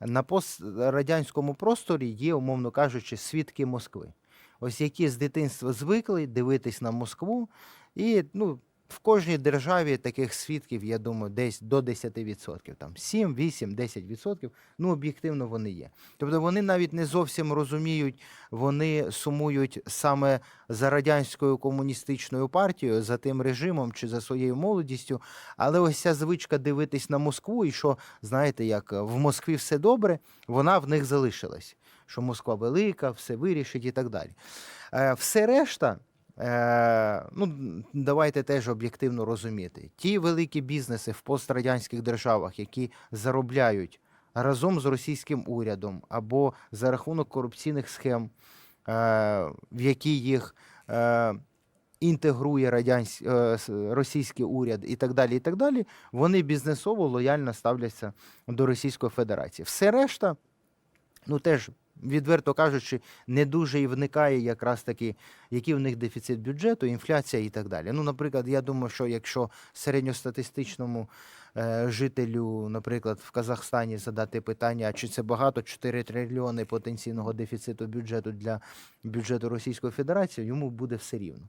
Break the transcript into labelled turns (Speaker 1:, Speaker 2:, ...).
Speaker 1: на пострадянському просторі є, умовно кажучи, свідки Москви. Ось які з дитинства звикли дивитись на Москву, і ну, в кожній державі таких свідків, я думаю, десь до 10%. Там 7, 8, 10%. Ну, об'єктивно вони є. Тобто вони навіть не зовсім розуміють, вони сумують саме за радянською комуністичною партією, за тим режимом чи за своєю молодістю. Але ось ця звичка дивитись на Москву, і що, знаєте, як в Москві все добре, вона в них залишилась. Що Москва велика, все вирішить і так далі. Е, все решта. Е, ну, давайте теж об'єктивно розуміти. Ті великі бізнеси в пострадянських державах, які заробляють разом з російським урядом або за рахунок корупційних схем, е, в які їх е, інтегрує радянсь... російський уряд і так далі, і так далі, вони бізнесово лояльно ставляться до Російської Федерації. Все решта, ну теж. Відверто кажучи, не дуже і вникає якраз таки, який в них дефіцит бюджету, інфляція і так далі. Ну, наприклад, я думаю, що якщо середньостатистичному е, жителю, наприклад, в Казахстані задати питання, чи це багато 4 трильйони потенційного дефіциту бюджету для бюджету Російської Федерації, йому буде все рівно.